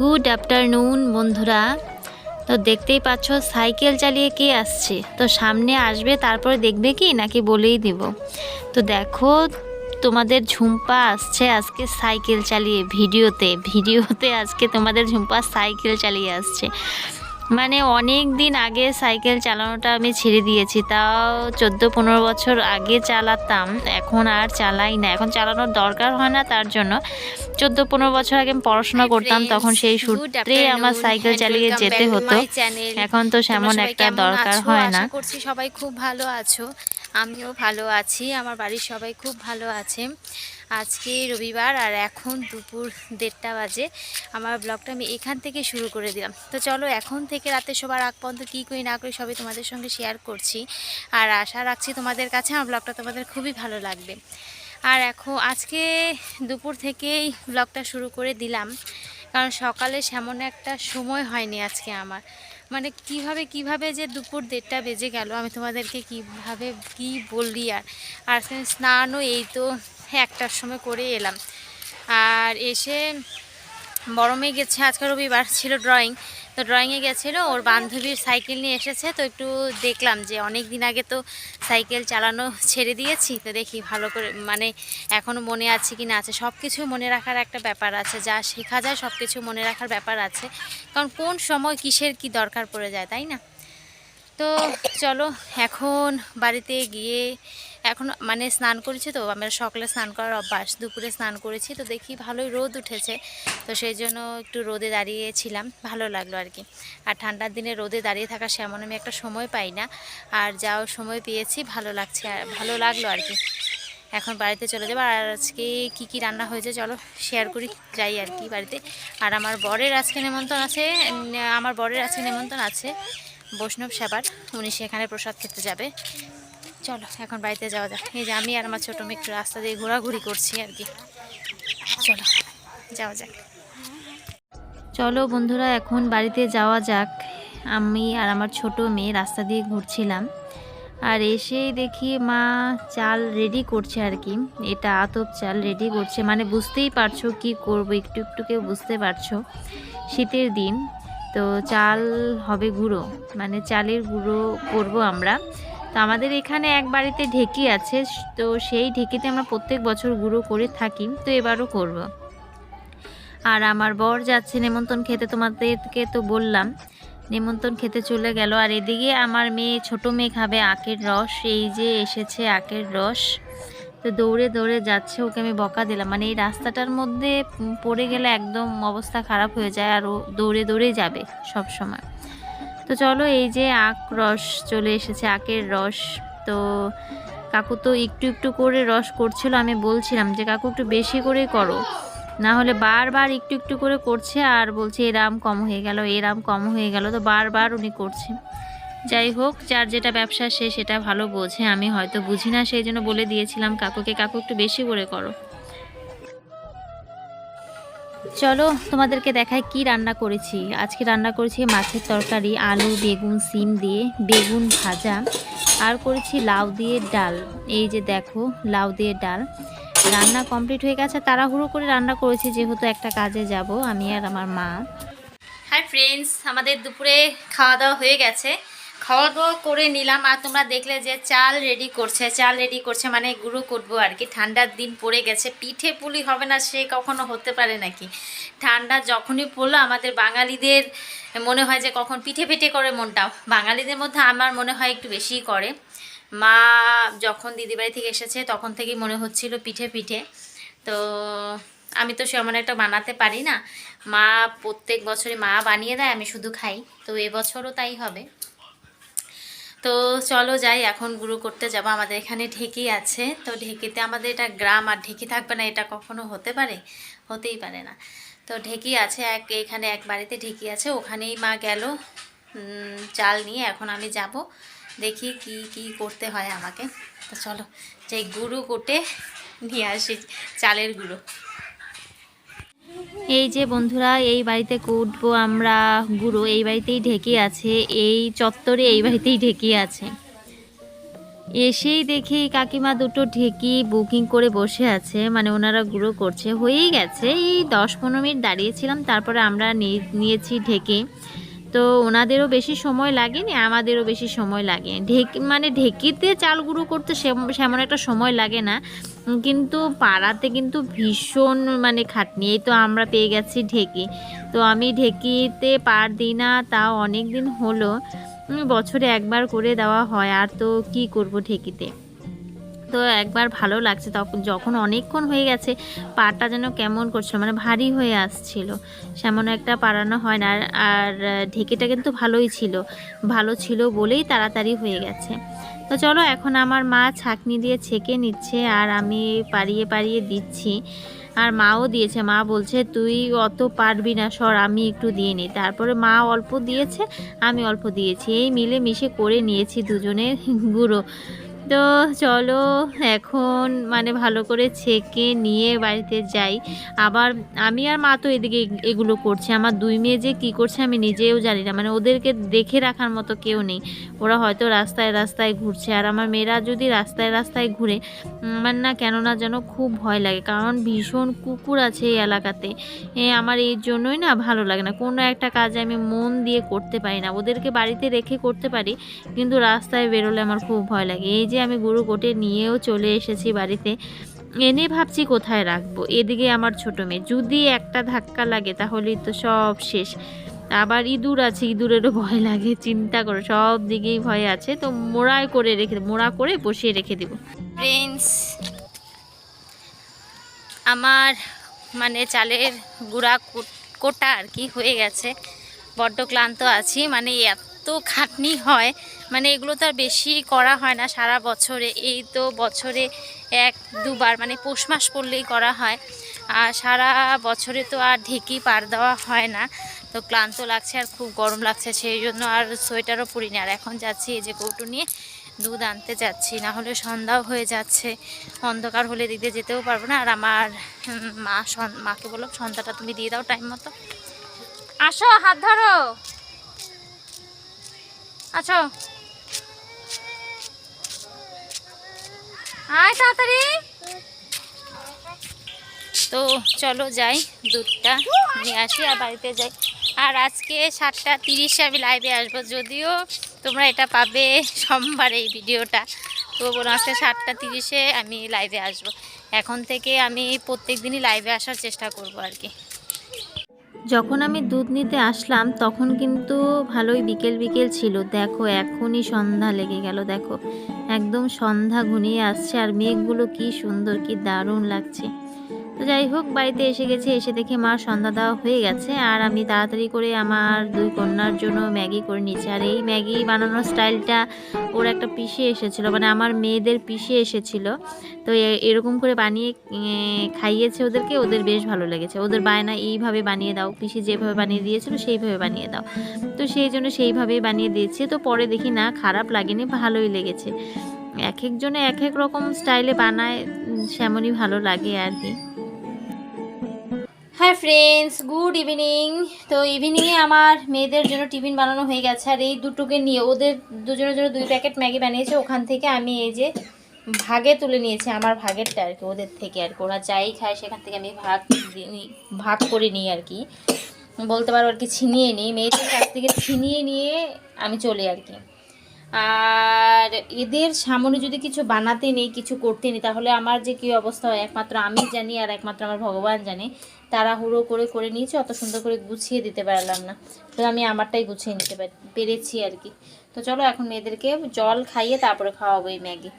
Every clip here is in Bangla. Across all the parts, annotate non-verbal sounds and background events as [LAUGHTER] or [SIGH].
গুড আফটারনুন বন্ধুরা। তো দেখতেই পাচ্ছ, সাইকেল চালিয়ে কে আসছে? তো সামনে আসবে, তারপরে দেখবে কি, নাকি বলেই দিব। তো দেখো, তোমাদের ঝুম্পা আসছে আজকে সাইকেল চালিয়ে, ভিডিওতে। ভিডিওতে আজকে তোমাদের ঝুম্পা সাইকেল চালিয়ে আসছে। মানে অনেক দিন আগে সাইকেল চালানোটা আমি ছেড়ে দিয়েছি তাও চোদ্দ পনেরো বছর আগে চালাতাম এখন আর চালাই না। এখন চালানোর দরকার হয় না তার জন্য। চোদ্দ পনেরো বছর আগে আমি পড়াশোনা করতাম তখন সেই সূত্রে আমার সাইকেল চালিয়ে যেতে হতো। এখন তো সেমন একটা দরকার হয় না। করছি সবাই খুব ভালো আছো। আমিও ভালো আছি, আমার বাড়ির সবাই খুব ভালো আছে। আজকে রবিবার আর এখন দুপুর দেড়টা বাজে, আমার ব্লগটা আমি এখান থেকে শুরু করে দিলাম। তো চলো এখন থেকে রাতে সবার আগ পর্যন্ত কী করি না করি সবই তোমাদের সঙ্গে শেয়ার করছি। আর আশা রাখছি তোমাদের কাছে আমার ব্লগটা তোমাদের খুবই ভালো লাগবে। আর এখন আজকে দুপুর থেকেই ব্লগটা শুরু করে দিলাম, কারণ সকালে সেমন একটা সময় হয়নি আজকে আমার। মানে কীভাবে কীভাবে যে দুপুর দেড়টা বেজে গেল, আমি তোমাদেরকে কীভাবে, কি বললি আর? আর স্নানও এই তো একটার সময় করে এলাম। আর এসে বড় মেয়ে গেছে, আজকে রবিবার ছিল ড্রয়িং তো ড্রয়িংয়ে গেছিল, ওর বান্ধবীর সাইকেল নিয়ে এসেছে, তো একটু দেখলাম যে অনেক দিন আগে তো সাইকেল চালানো ছেড়ে দিয়েছি, তো দেখি ভালো করে মানে এখনও মনে আছে কি না আছে সব কিছু মনে রাখার একটা ব্যাপার আছে, যা শেখা যায় সব কিছু মনে রাখার ব্যাপার আছে, কারণ কোন সময় কিসের কি দরকার পড়ে যায়, তাই না? তো চলো, এখন বাড়িতে গিয়ে এখন মানে স্নান করেছি তো, আমরা সকালে স্নান করার অভ্যাস, দুপুরে স্নান করেছি তো দেখি ভালোই রোদ উঠেছে। তো সেই জন্য একটু রোদে দাঁড়িয়েছিলাম, ভালো লাগল আর কি। আর ঠান্ডার দিনে রোদে দাঁড়িয়ে থাকা সেমন আমি একটা সময় পাই না। আর যাও সময় পেয়েছি ভালো লাগছে, আর ভালো লাগল আর কি। এখন বাড়িতে চলে যাব। আর আজকে কি কি রান্না হয়েছে চলো শেয়ার করি, যাই আর কি বাড়িতে। আর আমার বরের আজকে নেমন্তন্ন আছে আমার বরের আজকে নেমন্তন্ন আছে বৈষ্ণব সেবার। উনি সেখানে প্রসাদ খেতে যাবে। চলো, এখন বাড়িতে যাওয়া যাক। এই যে আমি আর আমার ছোটো মেয়ে একটু রাস্তা দিয়ে ঘোরাঘুরি করছি আর কি। চলো, যাওয়া যাক। চলো বন্ধুরা, এখন বাড়িতে যাওয়া যাক। আমি আর আমার ছোট মেয়ে রাস্তা দিয়ে ঘুরছিলাম। আর এসেই দেখি মা চাল রেডি করছে আর কি। এটা আতপ চাল রেডি করছে। মানে বুঝতেই পারছ কি করব, একটু একটুকে বুঝতে পারছ। শীতের দিন, তো চাল হবে গুঁড়ো। মানে চালের গুঁড়ো করব আমরা। তো আমাদের এখানে এক বাড়িতে ঢেকি আছে, তো সেই ঢেকিতে আমরা প্রত্যেক বছর গুঁড়ো করে থাকি, তো এবারও করব। আর আমার বর যাচ্ছে নেমন্তন্ন খেতে, তোমাদেরকে তো বললাম, নেমন্তন্ন খেতে চলে গেল। আর এদিকে আমার মেয়ে, ছোট মেয়ে খাবে আখের রস, এই যে এসেছে আখের রস। তো দৌড়ে দৌড়ে যাচ্ছে, ওকে আমি বকা দিলাম। মানে এই রাস্তাটার মধ্যে পড়ে গেলে একদম অবস্থা খারাপ হয়ে যায়, আর ও দৌড়ে দৌড়ে যাবে সব সময়। তো চলো, এই যে আখ রস চলে এসেছে, আখের রস। তো কাকু তো একটু একটু করে রস করছিল, আমি বলছিলাম যে, কাকু, একটু বেশি করে করো। না হলে বারবার একটু একটু করে করছে আর বলছে এরাম কম হয়ে গেল এরাম কম হয়ে গেল। তো বারবার উনি করছে। যাই হোক, যার যেটা ব্যবসা, সে সেটা ভালো বোঝে। আমি হয়তো বুঝি না, সেই জন্য বলে দিয়েছিলাম কাকুকে, কাকু, একটু বেশি করে করো। চলো তোমাদেরকে দেখাই কি রান্না করেছি। আজকে রান্না করেছি মাছের তরকারি, আলু, বেগুন, সিম দিয়ে, বেগুন ভাজা, আর করেছি লাউ দিয়ে ডাল। এই যে দেখো, লাউ দিয়ে ডাল। রান্না কমপ্লিট হয়ে গেছে, তাড়াহুড়ো করে রান্না করেছি, যেহেতু একটা কাজে যাব, আমি আর আমার মা। হাই ফ্রেন্ডস, আমাদের দুপুরে খাওয়া দাওয়া হয়ে গেছে। খাওয়া দাওয়া করে নিলাম আর তোমরা দেখলে যে চাল রেডি করছে, চাল রেডি করছে মানে গুঁড়ো করব আর কি। ঠান্ডার দিন পড়ে গেছে, পিঠে পুলি হবে না সে কখনো হতে পারে নাকি? ঠান্ডা যখনই পড়ল, আমাদের বাঙালিদের মনে হয় যে কখন পিঠে পিঠে করে মনটাও বাঙালিদের মধ্যে আমার মনে হয় একটু বেশিই করে। মা যখন দিদিবাড়ি থেকে এসেছে, তখন থেকেই মনে হচ্ছিল পিঠে পিঠে। তো আমি তো সেমন একটা বানাতে পারি না। মা প্রত্যেক বছরই মা বানিয়ে দেয়, আমি শুধু খাই। তো এবছরও তাই হবে। তো চলো যাই, এখন গুঁড়ো করতে যাব। আমাদের এখানে ঢেকি আছে। তো ঢেকিতে আমাদের এটা গ্রাম, আর ঢেকি থাকবে না, এটা কখনো হতে পারে? হতেই পারে না। তো ঢেকি আছে, এক, এখানে এক বাড়িতে ঢেকি আছে। ওখানেই মা গেল চাল নিয়ে। এখন আমি যাব, দেখি কি কি করতে হয় আমাকে। তো চলো, যে গুঁড়ো কোটে নিয়ে আসি চালের গুঁড়ো। এই যে বন্ধুরা, এই বাড়িতে কুটবো আমরা গুঁড়ো এই বাড়িতেই ঢেকে আছে, এই চত্বরে এই বাড়িতেই ঢেকে আছে। এসেই দেখি কাকিমা দুটো ঢেকি বুকিং করে বসে আছে মানে ওনারা গুঁড়ো করছে। হয়েই গেছে, এই দশ পনেরো মিনিট দাঁড়িয়েছিলাম, তারপরে আমরা নিয়ে- নিয়েছি ঢেকে। তো ওনাদেরও বেশি সময় লাগেনি, আমাদেরও বেশি সময় লাগে। ঢেকি মানে ঢেকিতে চাল গুঁড়ো করতে সেম- সেমন একটা সময় লাগে না। কিন্তু পাড়াতে কিন্তু ভীষণ মানে খাটনি। এই তো আমরা পেয়ে গেছি ঢেকি। তো আমি ঢেকিতে পার দিই না, তাও অনেক দিন হলো। বছরে একবার করে দেওয়া হয়। আর তো কি করব ঢেকিতে? তো একবার ভালো লাগছে। তখন যখন অনেকক্ষণ হয়ে গেছে পাটা যেন কেমন করছিল মানে ভারী হয়ে আসছিল। সেমন একটা পাড়ানো হয় না। আর আর ঢেকিটা কিন্তু ভালোই ছিল। ভালো ছিল বলেই তাড়াতাড়ি হয়ে গেছে। তো চলো এখন আমার মা ছাকনি দিয়ে ছেঁকে নিচ্ছে আর আমি পারিয়ে পারিয়ে দিচ্ছি। আর মাও দিয়েছে। মা বলছে, তুই অত পারবি না, সর, আমি একটু দিয়ে নিই। তারপরে মা অল্প দিয়েছে, আমি অল্প দিয়েছি। এই মিলে মিশে করে নিয়েছি দুজনে গুঁড়ো। তো চলো এখন মানে ভালো করে ছেঁকে নিয়ে বাড়িতে যাই। আবার আমি আর মা তো এদিকে এগ- এগুলো করছে। আমার দুই মেয়ে যে কী করছে আমি নিজেও জানি না। মানে ওদেরকে দেখে রাখার মতো কেউ নেই। ওরা হয়তো রাস্তায় রাস্তায় ঘুরছে। আর আমার মেয়েরা যদি রাস্তায় রাস্তায় ঘুরে আমার না কেননা যেন খুব ভয় লাগে। কারণ ভীষণ কুকুর আছে এই এলাকাতে। আমার এই জন্যই না ভালো লাগে না। কোনো একটা কাজ আমি মন দিয়ে করতে পারি না। ওদেরকে বাড়িতে রেখে করতে পারি, কিন্তু রাস্তায় বেরোলে আমার খুব ভয় লাগে। এই যে আমি গরু কোটে নিয়েও চলে এসেছি বাড়িতে। এনে ভাবছি কোথায় রাখব? এদিকে আমার ছোট মেয়ে। যদি একটা ধাক্কা লাগে তাহলেই তো সব শেষ। আবার ইঁদুর আছে, ইঁদুরেরও ভয় লাগে, চিন্তা করো, সব দিকেই ভয় আছে। তো মোড়ায় করে রেখে মোড়া করে বসিয়ে রেখে দেবো। ফ্রেন্ডস আমার মানে চালের গুঁড়া কোটা আর কি হয়ে গেছে। বড্ড ক্লান্ত আছি মানে এত খাটনি হয় মানে এগুলো তো আর বেশি করা হয় না সারা বছরে, এই তো বছরে এক, দুবার মানে পৌষ মাস পড়লেই করা হয়। আর সারা বছরে তো আর ঢেকি পার দেওয়া হয় না, তো ক্লান্ত লাগছে আর খুব গরম লাগছে, সেই জন্য আর সোয়েটারও পরিনি। আর এখন যাচ্ছি এই যে কৌটো নিয়ে দুধ আনতে যাচ্ছি, না হলে সন্ধ্যাও হয়ে যাচ্ছে, অন্ধকার হলে দিতে যেতেও পারব না। আর আমার মা মাকে বলো সন্ধ্যাটা তুমি দিয়ে দাও টাইম মতো। আসো, হাত ধরো। আছো আয় তাড়াতাড়ি। তো চলো যাই দুধটা নিয়ে আসি আর বাড়িতে যাই। আর আজকে সাতটা তিরিশে আমি লাইভে আসব, যদিও তোমরা এটা পাবে সোমবার এই ভিডিওটা। তো আজকে সাতটা তিরিশে আমি লাইভে আসব। এখন থেকে আমি প্রত্যেক দিনই লাইভে আসার চেষ্টা করব আর কি। যখন আমি দুধ নিতে আসলাম, তখন কিন্তু ভালোই বিকেল বিকেল ছিল। দেখো, এখনই সন্ধ্যা লেগে গেল, দেখো। একদম সন্ধ্যা ঘনিয়ে আসছে, আর মেঘগুলো কি সুন্দর, কি দারুণ লাগছে। তো যাই হোক, বাড়িতে এসে গেছে, এসে দেখে মা সন্ধ্যা দেওয়া হয়ে গেছে। আর আমি তাড়াতাড়ি করে আমার দুই কন্যার জন্য ম্যাগি করে নিয়েছি আর এই ম্যাগি বানানোর স্টাইলটা ওর একটা পিসে এসেছিল মানে আমার মেয়েদের পিসে এসেছিল। তো এরকম করে বানিয়ে খাইয়েছে ওদেরকে, ওদের বেশ ভালো লেগেছে। ওদের বায়না এইভাবে বানিয়ে দাও, পিসি যেভাবে বানিয়ে দিয়েছিল সেইভাবে বানিয়ে দাও। তো সেই জন্য সেইভাবেই বানিয়ে দিয়েছে। তো পরে দেখি না, খারাপ লাগেনি, ভালোই লেগেছে। এক একজনে এক এক রকম স্টাইলে বানায় সেমনই ভালো লাগে আর কি। হাই ফ্রেন্ডস গুড ইভিনিং তো ইভিনিংয়ে আমার মেয়েদের জন্য টিফিন বানানো হয়ে গেছে, আর এই দুটোকে নিয়ে ওদের দুজনের জন্য দুই প্যাকেট ম্যাগি বানিয়েছে। ওখান থেকে আমি এই যে ভাগে তুলে নিয়েছি, আমার ভাগেরটা আর কি, ওদের থেকে আর কি। ওরা যাই খায়, সেখান থেকে আমি ভাগ ভাগ করে নিই আর কি। বলতে পারো আর কি, ছিনিয়ে নিই। মেয়েদের কাছ থেকে ছিনিয়ে নিয়ে আমি চলে আর কি। আর এদের সামনে যদি কিছু বানাতে নেই, কিছু করতে নেই, তাহলে আমার যে কী অবস্থা হয়, একমাত্র আমি জানি আর একমাত্র আমার ভগবান জানে। তাড়াহুড়ো করে করে নিয়েছি, অত সুন্দর করে গুছিয়ে দিতে পারলাম না। তো আমি আমারটাই গুছিয়ে নিতে পারি পেরেছি আর কি। তো চলো এখন মেয়েদেরকে জল খাইয়ে তারপরে খাওয়াবো এই ম্যাগি।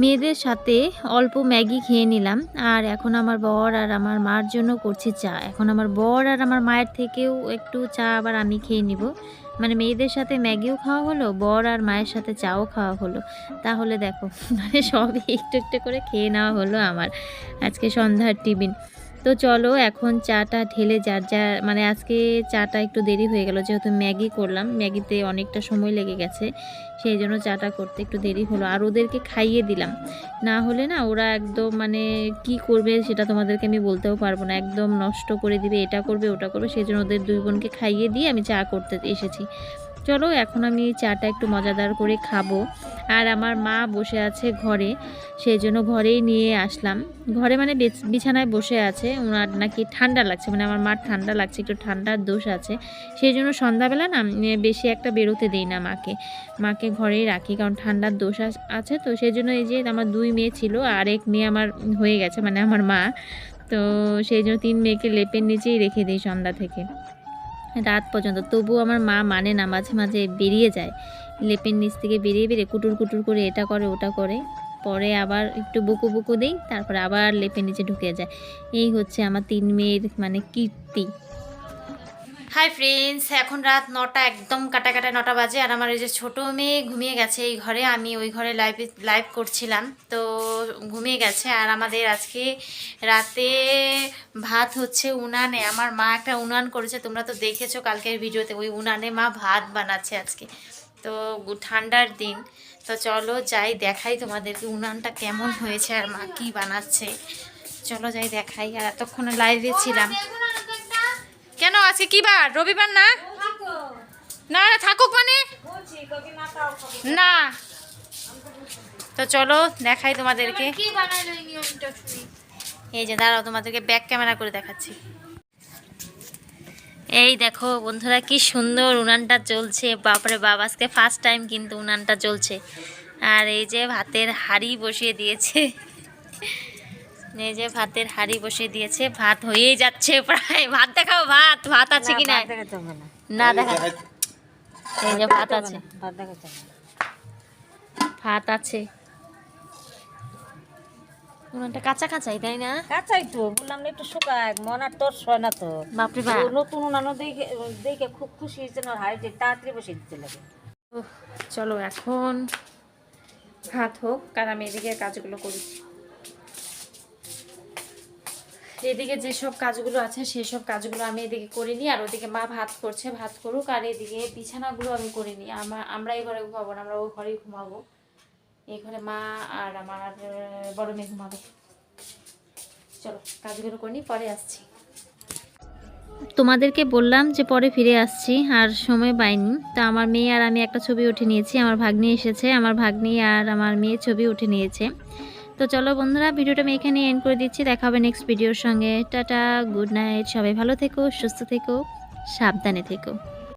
মেয়েদের সাথে অল্প ম্যাগি খেয়ে নিলাম, আর এখন আমার বর আর আমার মার জন্য করছি চা। এখন আমার বর আর আমার মায়ের থেকেও একটু চা আবার আমি খেয়ে নিব। মানে মেয়েদের সাথে ম্যাগিও খাওয়া হলো, বর আর মায়ের সাথে চাও খাওয়া হলো। তাহলে দেখো [LAUGHS] মানে সবই একটু একটু করে খেয়ে নেওয়া হলো আমার। আজকে সন্ধ্যার টিফিন। তো চলো, এখন চাটা ঢেলে যার যা মানে আজকে চাটা একটু দেরি হয়ে গেল, যেহেতু ম্যাগি করলাম। ম্যাগিতে অনেকটা সময় লেগে গেছে, সেই জন্য চাটা করতে একটু দেরি হলো। আর ওদেরকে খাইয়ে দিলাম। না হলে না, ওরা একদম মানে কি করবে সেটা তোমাদেরকে আমি বলতেও পারব না। একদম নষ্ট করে দিবে, এটা করবে, ওটা করবে, সেই জন্য ওদের দুই বোনকে খাইয়ে দিয়ে আমি চা করতে এসেছি। চলো এখন আমি চাটা একটু মজাদার করে খাব। আর আমার মা বসে আছে ঘরে সেই জন্য ঘরেই নিয়ে আসলাম। ঘরে মানে বিছ- বিছানায় বসে আছে ওনার নাকি ঠান্ডা লাগছে মানে আমার মার ঠান্ডা লাগছে, একটু ঠান্ডার দোষ আছে। সেই জন্য সন্ধ্যাবেলা না বেশি একটা বেরোতে দিই না মাকে। মাকে ঘরেই রাখি, কারণ ঠান্ডার দোষ আছে তো সেই জন্য এই যে আমার দুই মেয়ে ছিল, আর এক মেয়ে আমার হয়ে গেছে মানে আমার মা। তো সেই জন্য তিন মেয়েকে লেপের নিচেই রেখে দিই সন্ধ্যা থেকে। রাত পর্যন্ত। তবু আমার মা মানে না, মাঝে মাঝে বেরিয়ে যায়। লেপের নিচ থেকে বেরিয়ে বেরিয়ে কুটুর কুটুর করে এটা করে, ওটা করে। পরে আবার একটু বুকু বুকু দিই, তারপরে আবার লেপের নিচে ঢুকে যায়। এই হচ্ছে আমার তিন মেয়ের মানে কীর্তি। হাই ফ্রেন্ডস এখন রাত নটা, একদম কাটা কাটা নটা বাজে, আর আমার এই যে ছোটো মেয়ে ঘুমিয়ে গেছে এই ঘরে। আমি ওই ঘরে লাইভ লাইভ করছিলাম। তো ঘুমিয়ে গেছে, আর আমাদের আজকে রাতে ভাত হচ্ছে উনানে। আমার মা একটা উনান করেছে, তোমরা তো দেখেছ কালকের ভিডিওতে। ওই উনানে মা ভাত বানাচ্ছে আজকে। তো ঠান্ডার দিন। তো চলো যাই, দেখাই তোমাদেরকে উনানটা কেমন হয়েছে আর মা কী বানাচ্ছে। চলো যাই, দেখাই। আর এতক্ষণ লাইভে ছিলাম। আজকে কি বার? রবিবার না? না না থাকুক মানে? না। তো চলো দেখাই তোমাদেরকে। এই যে দাঁড়াও তোমাদেরকে ব্যাক ক্যামেরা করে দেখাচ্ছি। এই দেখো বন্ধুরা কি সুন্দর উনানটা চলছে। বাপরে বাবা আজকে ফার্স্ট টাইম কিন্তু উনানটা চলছে। আর এই যে ভাতের হাড়ি বসিয়ে দিয়েছে। এই যে ভাতের হাঁড়ি বসিয়ে দিয়েছে ভাত হয়েই যাচ্ছে প্রায়। ভাত দেখাও ভাত ভাত আছে কি না? না। দেখা। এই যে ভাত আছে। ভাত আছে। উনানটা কাঁচা কাঁচাই তাই না? কাঁচাই তো বললাম না একটু শুকায় মন আর তোর সয় না তো। বাপরে বাপ। ও নতুন উনানো দেখে দেখে খুব খুশি হয়েছে না হাড়িতে তাড়াতাড়ি বসে দিতে লাগে। চলো এখন ভাত হোক কারণ আমি এদিকে কাজগুলো করি। এদিকে যেসব কাজগুলো আছে সেসব কাজগুলো আমি এদিকে করে নিই, আর ওদিকে মা ভাত করছে, ভাত করুক, আর এদিকে বিছানাগুলো আমি করে নিই। আমরা আমরা এই ঘরে ঘুমাবো না, আমরা ওই ঘরেই ঘুমাবো। এই ঘরে মা আর আমার বড় মেয়ে ঘুমাবে। চলো, কাজগুলো করে নিই, পরে আসছি। তোমাদেরকে বললাম যে পরে ফিরে আসছি, আর সময় পাইনি। তো আমার মেয়ে আর আমি একটা ছবি উঠে নিয়েছি, আমার ভাগ্নি এসেছে, আমার ভাগ্নি আর আমার মেয়ে ছবি উঠে নিয়েছে। তো চলো বন্ধুরা, ভিডিওটা আমি এখানে এন্ড করে দিচ্ছি। দেখা হবে নেক্সট ভিডিওর সঙ্গে। টাটা গুড নাইট সবাই ভালো থেকো, সুস্থ থেকো, সাবধানে থেকো।